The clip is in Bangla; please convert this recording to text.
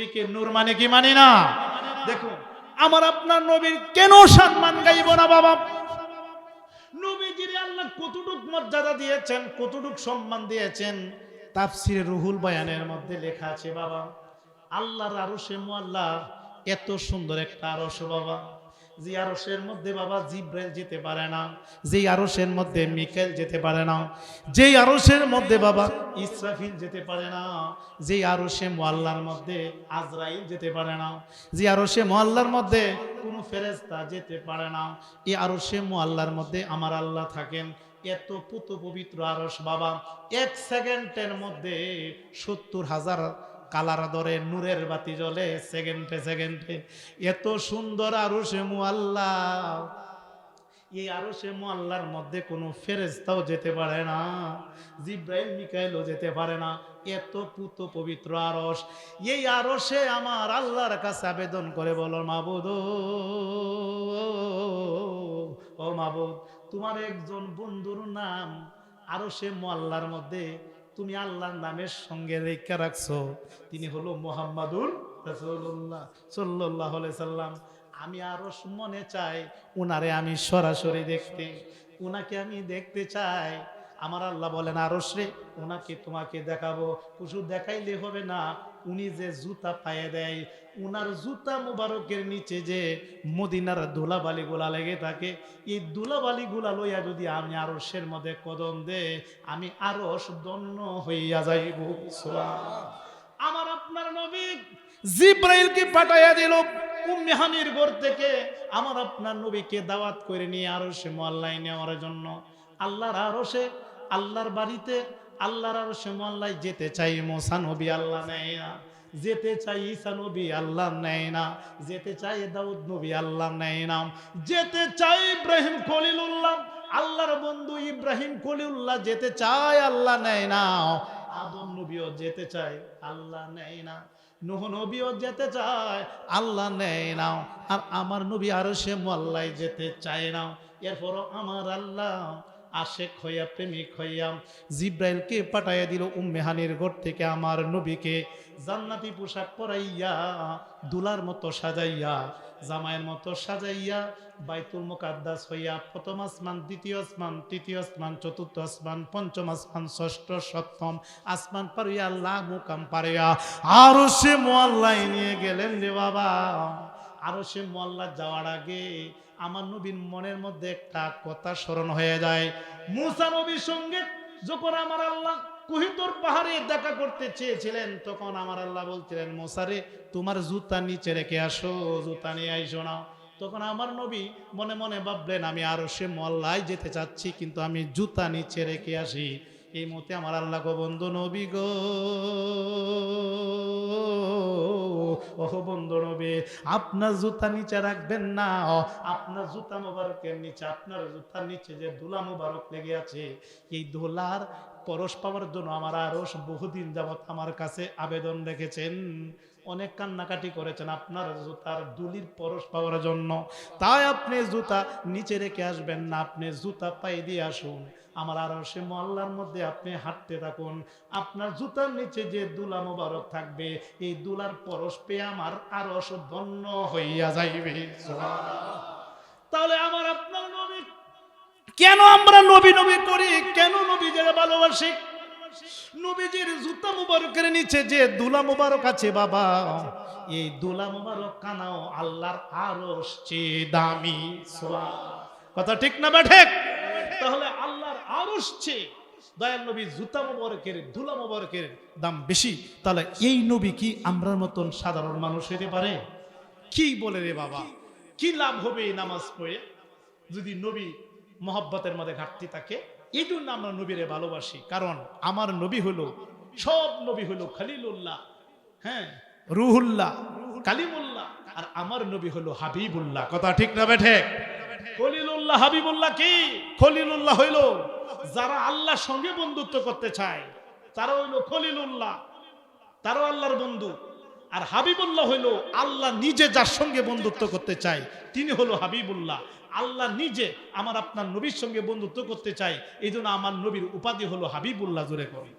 নবীকে নূর মানে কি মানি না? দেখুন, আমার আপনার নবীর কেন সম্মান গাইব না বাবা? নবীজির আল্লাহ কতটুক মর্যাদা দিয়েছেন, কতটুক সম্মান দিয়েছেন, তাফসিরে রুহুল বয়ানের মধ্যে লেখা আছে বাবা, আল্লাহর আরশে মোয়াল্লা এত সুন্দর একটা আরশ বাবা। যে আরশের মধ্যে বাবা জিব্রাইল যেতে পারে না যেই আরসের মধ্যে মিকাইল যেতে পারে না যেই আরসের মধ্যে বাবা ইসরাফিল যেতে পারে না যেই আরশে মোয়াল্লার মধ্যে আজরাইল যেতে পারে না, যে আরশে মোয়াল্লার মধ্যে কোনো ফেরেস্তা যেতে পারে না এই আরশে মোয়াল্লার মধ্যে আমার আল্লাহ থাকেন। এত পুত পবিত্র আরশ বাবা, এক সেকেন্ডের মধ্যে সত্তর হাজার কালার ধরে নূরের বাতি জ্বলে সেকেন্ডে সেকেন্ডে এত সুন্দর আরশে মোয়াল্লা এই আরশে মোয়াল্লার মধ্যে কোনো ফেরেস্তাও যেতে পারে না জিব্রাইল মিকাইলও যেতে পারে না এত পুত পবিত্র আরস এই আরশে আমার আল্লাহর কাছে আবেদন করে বলো মাবুদ ও মাবুদ তোমার একজন বন্ধুর নাম আরশে মোয়াল্লার মধ্যে তুমি আল্লাহর নামের সঙ্গে রেখা রাখছো। তিনি হলো মোহাম্মদুর রসুল্লাহ আলাইহি সাল্লাম। আমি আরও মনে চাই উনারে আমি সরাসরি দেখতে। উনাকে আমি দেখতে চাই। আমার আল্লাহ বলেন আরও রে ওনাকে তোমাকে দেখাবো। শুধু দেখাইলে হবে না। উনি যে জুতা পায়ে দেয়, উনার জুতা মুবারকের নিচে যে মদিনার ধুলাবালি গুলা লেগে থাকে, এই ধুলাবালি গুলা লইয়া যদি আমি আরসের মধ্যে কদম দে আমি আরস দন্য হইয়া যাইব। আমার আপনার নবী জিব্রাইলকে পাঠাইয়া দিল, উম্মে হানির ঘর থেকে। আমার আপনার নবীকে দাওয়াত করে নিয়ে আরশে মোয়াল্লায় নেওয়ার জন্য। আল্লাহর আরশে, আল্লাহর বাড়িতে আল্লাহর আরশে মোয়াল্লায় যেতে চাই, মোসা নবী আল্লাহ নেয় না। যেতে চাই ঈসা নবী আল্লাহ নেয় না। যেতে চাই দাউদ নবী আল্লাহ নেয় না। যেতে চাই ইব্রাহিম খলিলুল্লাহ, আল্লাহর বন্ধু ইব্রাহিম খলিলুল্লাহ যেতে চায় আল্লাহ নেয় না। আদম নবীও যেতে চায় আল্লাহ নেয় না। নুহ নবীও যেতে চায় আল্লাহ নেয় নাও আর আমার নবী আরও সে মোল্লায় যেতে চায় না। এরপরও আমার আল্লাহ আশেক হইয়া, প্রেমিক হইয়া, জিব্রাইলকে পাঠাইয়া দিল উম্মেহানির ঘর থেকে আমার নবীকে। জান্নাতি পোশাক পরাইয়া, দুলার মতো সাজাইয়া, জামাইয়ের মতো সাজাইয়া, বাইতুল মুকাদ্দাস হইয়া প্রথম আসমান, দ্বিতীয় আসমান, তৃতীয় আসমান, চতুর্থ আসমান, পঞ্চম আসমান, ষষ্ঠ, সপ্তম আসমান পারিয়া আল্লাহ মুকাম পারিয়া আরও সে মোয়াল্লায় নিয়ে গেলেন রে বাবা। আরও সে মোয়াল্লা যাওয়ার আগে আমার নবীর মনের মধ্যে একটা কথা স্মরণ হয়ে যায়। মুসা নবীর সঙ্গে যখন আমার আল্লাহ কুহিতর পাহাড়ে দেখা করতে চেয়েছিলেন, তখন আমার আল্লাহ বলছিলেন মোসারে তোমার জুতা নিচে রেখে আসো, জুতা নিয়ে আইসো না। তখন আমার নবী মনে মনে ভাবলেন, আমি আরও সে মল্লায় যেতে চাচ্ছি, কিন্তু আমি জুতা নিচে রেখে আসি। এই মতে আমার আল্লাহ গো বন্ধু নবী গো ওহ বন্ধু নবী, আপনার জুতা নিচে রাখবেন না। আপনার জুতা মোবারকের নিচে, আপনার জুতার নিচে যে ধুলা মোবারক লেগে আছে, এই ধুলার পরশ পাওয়ার জন্য আমার আরস বহুদিন যাবৎ আমার কাছে আবেদন রেখেছেন। অনেক কান্নাকাটি করেছেন আপনার জুতার দুলির পরশ পাওয়ার জন্য। তাই আপনি জুতা নিচে রেখে আসবেন না, আপনি জুতা পাই দিয়ে আসুন। আমার আরও সে মহল্লার মধ্যে আপনি হাঁটতে থাকুন। আপনার জুতার নিচে যে দুলা মোবারক থাকবে, এই দুলার পরশ পেয়ে আমার আরস ধন্য হইয়া যাইবে। তাহলে আমার আপনার নবী কেন আমরা নবী নবী করি? কেন নবী যারা ভালোবাসি? নবীজির জুতা মুবারকের নিচে যে দুলা মুবারক আছে বাবা, এই দুলা মুবারক কানাও আল্লাহর চেয়ে দামি। কথা ঠিক না বা ঠিক? তাহলে আল্লাহর চেয়ে দয়াল নবী জুতা মুবারকের, দুলা মুবারকের দাম বেশি। তাহলে এই নবী কি আমরার মতন সাধারণ মানুষ হতে পারে? কি বলে রে বাবা? কি লাভ হবে এই নামাজ পড়ে? যদি নবী মহব্বতের মধ্যে ঘাটতি থাকে। এই জন্য আমরা নবীরে ভালোবাসি। কারণ আমার নবী হলো, সব নবী হলো খালিলুল্লাহ হ্যাঁ রুহুল্লাহ, কালিমুল্লাহ, আর আমার নবী হলো হাবিবুল্লাহ। কথা ঠিক না বেঠে? খলিলুল্লাহ, হাবিবুল্লাহ কি? খলিলুল্লাহ হইল যারা আল্লাহর সঙ্গে বন্ধুত্ব করতে চায়, তারা হইল খলিলুল্লাহ, তারাও আল্লাহর বন্ধু। আর হাবিবুল্লাহ হইল আল্লাহ নিজে যার সঙ্গে বন্ধুত্ব করতে চায়, তিনি হলো হাবিবুল্লাহ। আল্লাহ নিজে আমার আপনার নবীর সঙ্গে বন্ধুত্ব করতে চাই এই আমার নবীর উপাধি হলো হাবিবুল্লাহ জোরে করি